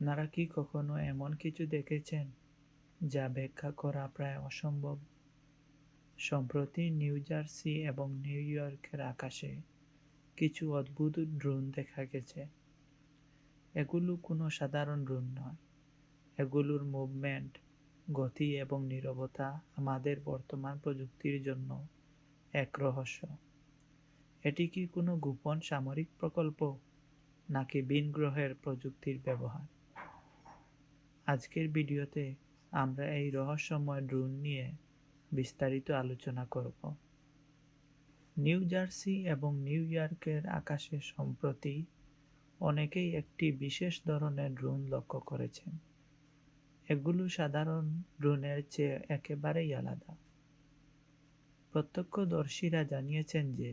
আপনারা কি কখনো এমন কিছু দেখেছেন যা ব্যাখ্যা করা প্রায় অসম্ভব? সম্প্রতি নিউ জার্সি এবং নিউ ইয়র্কের আকাশে কিছু অদ্ভুত ড্রোন দেখা গেছে। এগুলো কোনো সাধারণ ড্রোন নয়। এগুলোর মুভমেন্ট, গতি এবং নীরবতা আমাদের বর্তমান প্রযুক্তির জন্য এক রহস্য। এটি কি কোনো গোপন সামরিক প্রকল্প নাকি ভিন গ্রহের প্রযুক্তির ব্যবহার? আজকের ভিডিওতে আমরা এই রহস্যময় ড্রোন নিয়ে বিস্তারিত আলোচনা করব। নিউ জার্সি এবং নিউ ইয়র্কের আকাশে সম্প্রতি অনেকেই একটি বিশেষ ধরনের ড্রোন লক্ষ্য করেছেন। এগুলো সাধারণ ড্রোনের চেয়ে একেবারেই আলাদা। প্রত্যক্ষদর্শীরা জানিয়েছেন যে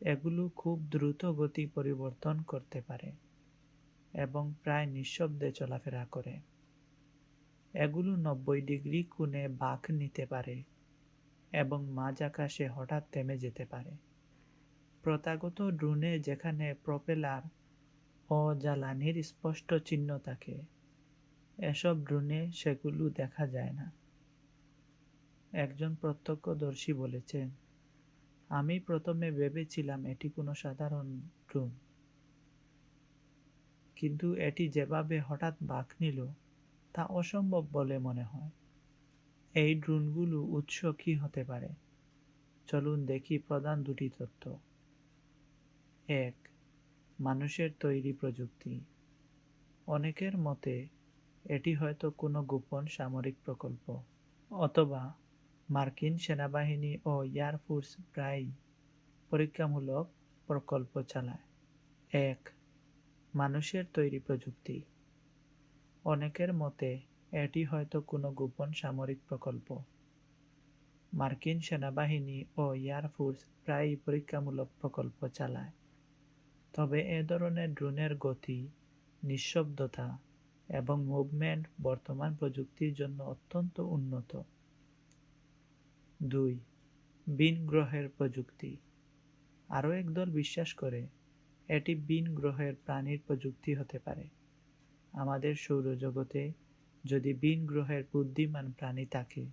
এগুলো খুব দ্রুত গতি পরিবর্তন করতে পারে। এবং প্রায় নিঃশব্দে চলাফেরা করে। এগুলো নব্বই ডিগ্রি কোণে বাঁক নিতে পারে এবং মাঝ আকাশে হঠাৎ থেমে যেতে পারে। প্রথাগত ড্রোনে যেখানে প্রপেলার ও জ্বালানির স্পষ্ট চিহ্ন থাকে, এসব ড্রোনে সেগুলো দেখা যায় না। একজন প্রত্যক্ষদর্শী বলেছেন, আমি প্রথমে ভেবেছিলাম এটি কোনো সাধারণ ড্রোন। কিন্তু এটি যেভাবে হঠাৎ বাঁক নিল, তা অসম্ভব বলে মনে হয়। এই ড্রোনগুলো উৎস কি হতে পারে? চলুন দেখি প্রধান দুটি তথ্য। এক, মানুষের তৈরি প্রযুক্তি। অনেকের মতে, এটি হয়তো কোনো গোপন সামরিক প্রকল্প, অথবা মার্কিন সেনাবাহিনী ও এয়ারফোর্স প্রায়ই পরীক্ষামূলক প্রকল্প চালায়। এক মানুষের তৈরি প্রযুক্তি। অনেকের মতে, এটি হয়তো কোনো গোপন সামরিক প্রকল্প। মার্কিন সেনাবাহিনী ও এয়ারফোর্স প্রায়ই পরীক্ষামূলক প্রকল্প চালায়। তবে এ ধরনের ড্রোনের গতি, নিঃশব্দতা এবং মুভমেন্ট বর্তমান প্রযুক্তির জন্য অত্যন্ত উন্নত। দুই, বিন গ্রহের প্রযুক্তি। আরও একদল বিশ্বাস করে এটি বিন গ্রহের প্রাণীর প্রযুক্তি হতে পারে। আমাদের সৌরজগতে যদি বিন গ্রহের বুদ্ধিমান প্রাণী থাকে,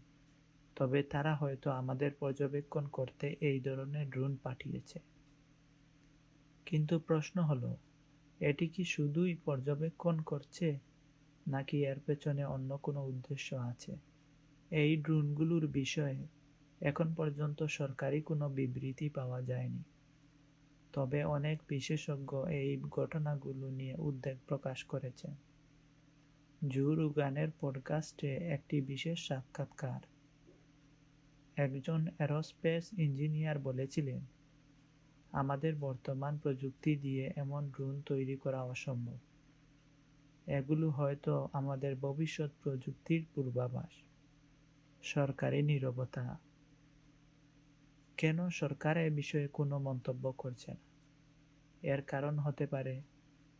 তবে তারা হয়তো আমাদের পর্যবেক্ষণ করতে এই ধরনের ড্রোন পাঠিয়েছে। কিন্তু প্রশ্ন হলো, এটি কি শুধুই পর্যবেক্ষণ করছে, নাকি এর পেছনে অন্য কোনো উদ্দেশ্য আছে? এই ড্রোনগুলোর বিষয়ে এখন পর্যন্ত সরকারি কোনো বিবৃতি পাওয়া যায়নি। তবে অনেক বিশেষজ্ঞ এই ঘটনাগুলো নিয়ে উদ্বেগ প্রকাশ করেছেন জু রুগানের পডকাস্টে একটি বিশেষ সাক্ষাৎকার। একজন অ্যারোস্পেস ইঞ্জিনিয়ার বলেছিলেন, আমাদের বর্তমান প্রযুক্তি দিয়ে এমন ড্রোন তৈরি করা অসম্ভব। এগুলো হয়তো আমাদের ভবিষ্যৎ প্রযুক্তির পূর্বাভাস। সরকারি নীরবতা। কেন সরকার এ বিষয়ে কোনো মন্তব্য করছে না? এর কারণ হতে পারে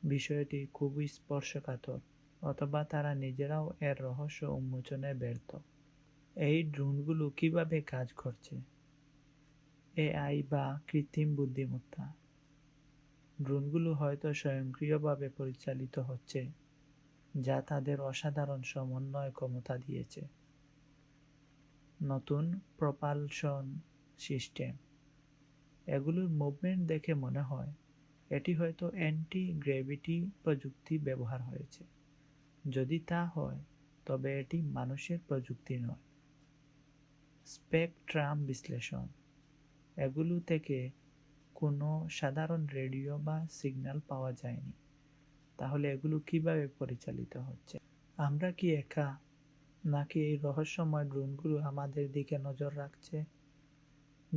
বিষয়টি খুবই স্পর্শকাতর, অথবা তারা নিজেরাও এর রহস্য উন্মোচনে ব্যর্থ। এই ড্রোনগুলো কীভাবে কাজ করছে? এআই বা কৃত্রিম বুদ্ধিমত্তা? ড্রোনগুলো হয়তো স্বয়ংক্রিয়ভাবে পরিচালিত হচ্ছে, যা তাদের অসাধারণ সমন্বয় ক্ষমতা দিয়েছে। নতুন প্রপালশন সিস্টেম। এগুলোর মুভমেন্ট দেখে মনে হয় এটি হয়তো অ্যান্টি গ্র্যাভিটি প্রযুক্তি ব্যবহার হয়েছে। যদি তা হয়, তবে এটি মানুষের প্রযুক্তি নয়। স্পেকট্রাম বিশ্লেষণ। এগুলো থেকে কোনো সাধারণ রেডিও বা সিগন্যাল পাওয়া যায়নি। তাহলে এগুলো কীভাবে পরিচালিত হচ্ছে? আমরা কি একা? নাকি এই রহস্যময় ড্রোনগুলো আমাদের দিকে নজর রাখছে?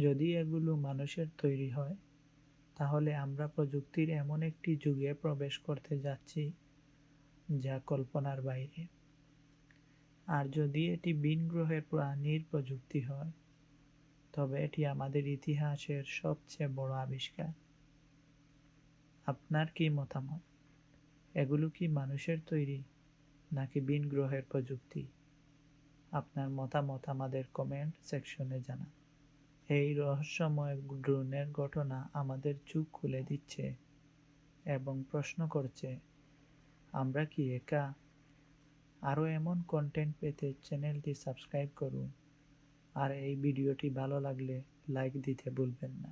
যদি এগুলো মানুষের তৈরি হয়, তাহলে আমরা প্রযুক্তির এমন একটি যুগে প্রবেশ করতে যাচ্ছি যা কল্পনার বাইরে। আর যদি এটি বিন গ্রহের প্রাণীর প্রযুক্তি হয়, তবে এটি আমাদের ইতিহাসের সবচেয়ে বড় আবিষ্কার। আপনার কি মতামত? এগুলো কি মানুষের তৈরি নাকি বিন গ্রহের প্রযুক্তি? আপনার মতামত আমাদের কমেন্ট সেকশনে জানান। এই রহস্যময় ড্রোনের ঘটনা আমাদের চোখ খুলে দিচ্ছে এবং প্রশ্ন করছে, আমরা কি একা? আরও এমন কন্টেন্ট পেতে চ্যানেলটি সাবস্ক্রাইব করুন। আর এই ভিডিওটি ভালো লাগলে লাইক দিতে ভুলবেন না।